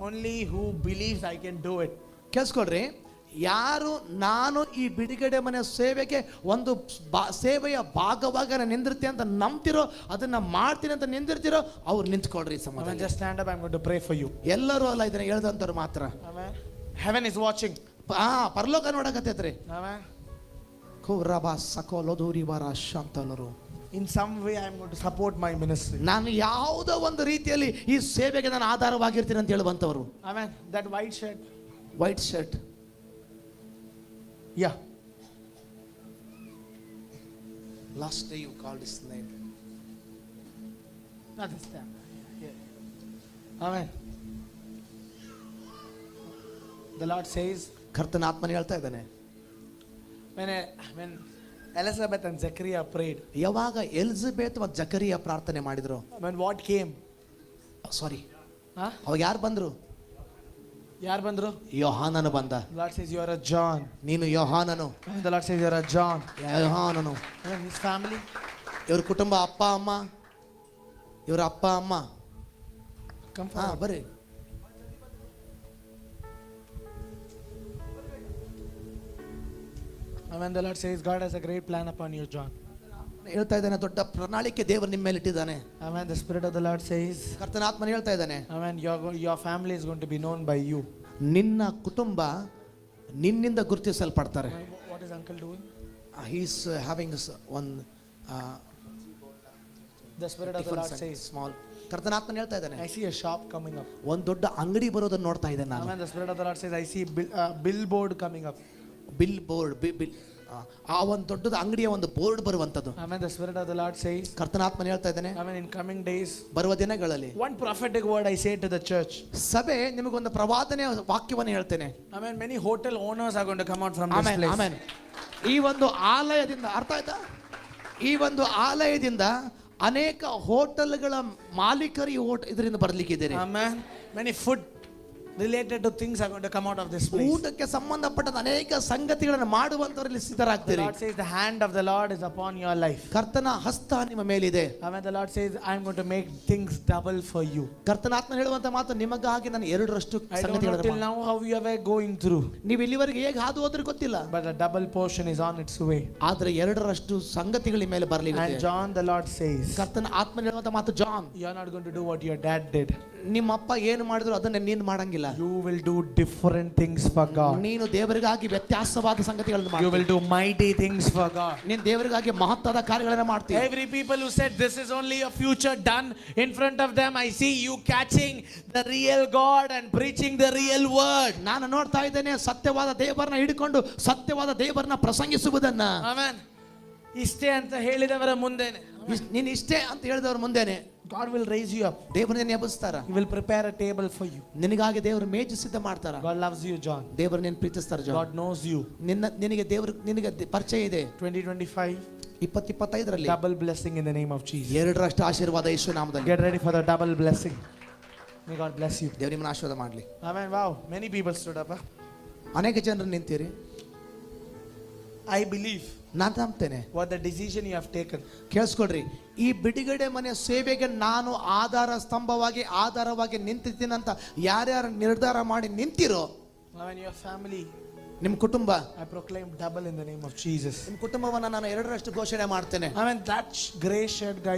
only who believes I can do it ಕೇಳಿಸ್ಕೊಳ್ರಿ ಯಾರು ನಾನು ಈ ಬಿಡುಗಡೆ ಮನೆ ಸೇವೆಗೆ ಒಂದು ಬಾ- ಸೇವೆಯ ಭಾಗವಾಗಿ ನಾನು ನಿಂದಿರ್ತೀನಿ ಅಂತ ನಂಬ್ತಿರೋ ಅದನ್ನ ಮಾಡ್ತೀನಿ ಅಂತ ನಿಂದಿರ್ತಿರೋ ಅವ್ರು ನಿಂತ್ಕೊಳ್ರಿ. ಸಮಾಧಾನ Just stand up. I'm going you pray for you. ಎಲ್ಲರೂ ಅಲ್ಲ ಇದನ್ನ ಹೇಳ್ದಂತವ್ರು ಮಾತ್ರ ಹೆವೆನ್ ಇಸ್ ವಾಚಿಂಗ್ ಹಾಂ ಪರಲೋಕ ನೋಡಕತ್ತೈತ್ರಿ Amen. ಕುರಬ ಬಾರ ಬರ ಶಾಂತಲರು In some way, I'm going to support my ministry. ನಾನು ಯಾವುದೋ ಒಂದು ರೀತಿಯಲ್ಲಿ ಈ ಸೇವೆಗೆ ನಾನು ಆಧಾರವಾಗಿರ್ತೀನಿ ಅಂತ ಹೇಳುವಂತವರು Amen. That white shirt. White shirt Yeah. Last day you called his name. Amen. The Lord says, ಕರ್ತನ ಆತ್ಮನ ಹೇಳ್ತಾ ಇದ್ದಾನೆ when, I, when Elizabeth and Zachariah prayed ಯಾವಾಗ ಎಲಿಜಬೆತ್ ಮತ್ತು ಜಕರಿಯಾ ಪ್ರಾರ್ಥನೆ ಮಾಡಿದ್ರು? ಮೆನ್ ವಾಟ್ ಕೇಮ್ ಸಾರಿ ಅವಾಗ ಯಾರು ಬಂದರು? ಯಾರು ಬಂದರು? ಯೋಹಾನನು ಬಂದ. ಲಾರ್ಡ್ ಸೇಸ್ ಯುವರ್ ಜಾನ್ ನೀನು ಯೋಹಾನನು. The Lord says your John ಯೋಹಾನನು. ಹಿಸ್ ಫ್ಯಾಮಿಲಿ ಇವ್ರ ಕುಟುಂಬ ಅಪ್ಪ ಅಮ್ಮ? ಇವ್ರ ಅಪ್ಪ ಅಮ್ಮ? ಕಂಫರ್ಟ್ ಬರೀ And when the Lord says, God has a great plan upon you, John. ಹೇಳ್ತಾ ಇದ್ದಾನೆ ದೊಡ್ಡ ಪ್ರಣಾಳಿಕೆ ದೇವರು ನಿಮ್ಮ ಮೇಲೆ ಇಟ್ಟಿದ್ದಾನೆ Amen. The Spirit of the Lord says, ಕರ್ತನ ಆತ್ಮನ ಹೇಳ್ತಾ ಇದ್ದಾನೆ Amen. Your, go- your family is going to be known by you. ನಿನ್ನ ಕುಟುಂಬ ನಿನ್ನಿಂದ ಗುರುತಿಸಲ್ಪಡ್ತಾರೆ. What is uncle doing? He's having one The Spirit of the Lord says, small ಕರ್ತನ ಆತ್ಮನ ಹೇಳ್ತಾ ಇದ್ದಾನೆ I see a shop coming up. ಒಂದ್ ದೊಡ್ಡ ಅಂಗಡಿ ಬರೋದನ್ನ ನೋಡ್ತಾ ಇದ್ದೇನೆ ನಾನು Amen. The Spirit of the Lord says, I see bill, uh, billboard coming up. Billboard B bill ಆ ಒಂದು ದೊಡ್ಡದ ಅಂಗಡಿಯ ಒಂದು ಬೋರ್ಡ್ ಬರುವಂತದ್ದು ಆಮೇಲೆ the Spirit of the Lord says ಕರ್ತನಾತ್ಮನ ಹೇಳ್ತಾ ಇದ್ದಾನೆ ಆಮೇನ್ ಇನ್ ಕಮಿಂಗ್ ಡೇಸ್ ಬರುವ ದಿನಗಳಲ್ಲಿ one prophetic word I say to the church ಸಭೆ ನಿಮಗೆ ಒಂದು ಪ್ರವಾದನೆ ವಾಕ್ಯವನ್ನು ಹೇಳ್ತೇನೆ. Amen many hotel owners ಆಗೊಂಡು come out from amen amen ಈ ಒಂದು ಆಲಯದಿಂದ ಅರ್ಥ ಆಯ್ತಾ? ಈ ಒಂದು ಆಲಯದಿಂದ ಅನೇಕ ಹೋಟೆಲ್ಗಳ ಮಾಲೀಕರು ಈ ಹೋಟೆಲ್ ಇದರಿಂದ ಬರಲಿಕ್ಕಿದ್ದೀರಿ. Amen many food related to things are going to come out of this place. ಊಟಕ್ಕೆ ಸಂಬಂಧಪಟ್ಟ ಅನೇಕ ಸಂಗತಿಗಳನ್ನು ಮಾಡುವಂತವರಲ್ಲಿ The ಸಿದ್ಧರಾಗ್ತೀರಿ Lord says, The hand of the Lord is upon your life. ಕರ್ತನ ಹಸ್ತ ನಿಮ್ಮ ಮೇಲಿದೆ Amen. The Lord says, I'm going to make things double for you. ಕರ್ತನ ಆತ್ಮ ಹೇಳುವಂತ ಮಾತು ನಿಮಗಾಗಿ ನಾನು ಎರಡರಷ್ಟು I don't know till ಸಂಗತಿಗಳನ್ನು now how you are going through, ನೀವು ಇಲ್ಲಿವರೆಗೆ ಹೇಗೆ ಹಾದು ಹೋದ್ರೆ ಗೊತ್ತಿಲ್ಲ but a double portion is on its way. ಆದ್ರೆ ಎರಡರಷ್ಟು ಸಂಗತಿಗಳ ನಿಮ್ಮ ಮೇಲೆ ಬರ್ಲಿಕ್ಕೆ And John, the Lord says, ಕರ್ತನ ಆತ್ಮ ಹೇಳುವಂತ ಮಾತು John You're not going to do what your dad did. ನಿಮ್ಮ ಅಪ್ಪ ಏನು ಮಾಡಿದ್ರು ಅದನ್ನ ನೀನು ಮಾಡಂಗಿಲ್ಲ You will do different things for God. ನೀನು ದೇವರಿಗಾಗಿ ವ್ಯತ್ಯಾಸವಾದ ಸಂಗತಿಗಳನ್ನು You ಮಾಡ್ತೀಯ. will do mighty things for God. ನೀನು ದೇವರಿಗಾಗಿ ಮಹತ್ವದ ಕಾರ್ಯಗಳನ್ನ ಮಾಡ್ತೀಯ Every people who said this is only a future done in front of them, I see you catching the real God and preaching the real word. ನಾನು ನೋಡ್ತಾ ಇದ್ದೇನೆ ಸತ್ಯವಾದ ದೇವರನ್ನ ಹಿಡ್ಕೊಂಡು ಸತ್ಯವಾದ ದೇವರನ್ನ ಪ್ರಸಂಗಿಸುವುದನ್ನ Amen. ಇಷ್ಟೇ ಅಂತ ಹೇಳಿದವರ ಮುಂದೆನೆ ಇಸ್- ನೀನು ಇಷ್ಟೇ ಅಂತ ಹೇಳಿದವ್ರ ಮುಂದೆನೆ God will raise you up. ದೇವರನ್ನ ಎಬ್ಬಿಸ್ತಾರ He will prepare a table for you. ನಿನಗಾಗಿ ದೇವರು ಮೇಜು ಸಿದ್ಧ ಮಾಡ್ತಾರ God loves you, John. ದೇವರು ನೀನು ಪ್ರೀತಿಸ್ತಾರ ಜೋ God knows you. ನಿನ್ನ ನಿನಗೆ ದೇವರು ನಿನಗೆ ದೆ- ಪರಿಚಯ ಇದೆ 2025, ಇಪ್ಪತ್ ಇಪ್ಪತ್ತೈದರಲ್ಲಿ double blessing in the name of Jesus. ಎರಡರಷ್ಟು ಆಶೀರ್ವಾದ ಯೇಸು ನಾಮದಲ್ಲಿ Get ready for the double blessing. May God bless you. ದೇವ್ರ ನಿಮ್ಮನ್ನ ಆಶೀರ್ವಾದ ಮಾಡ್ಲಿ Amen. Wow. Many people stood up. huh? ಅನೇಕ ಜನರು ನಿಂತೀರಿ I believe ನಾನು ನಂಬ್ತೇನೆ. What the decision you have taken ಕೇಳಿಸ್ಕೊಡ್ರಿ ಈ ಬಿಡುಗಡೆ ಮನೆಯ ಸೇವೆಗೆ ನಾನು ಆಧಾರ ಸ್ತಂಭವಾಗಿ ಆಧಾರವಾಗಿ ನಿಂತಿದ್ದೀನಿ ಅಂತ ಯಾರ್ಯಾರು ನಿರ್ಧಾರ ಮಾಡಿ ನಿಂತಿರೋ ಯುವರ್ ಫ್ಯಾಮಿಲಿ ನಿಮ್ಮ ಕುಟುಂಬ I proclaim double in the name of Jesus ನಿಮ್ಮ ಕುಟುಂಬವನ್ನು ನಾನು ಎರಡರಷ್ಟು ಘೋಷಣೆ ಮಾಡ್ತೇನೆ. I mean that grey shirt guy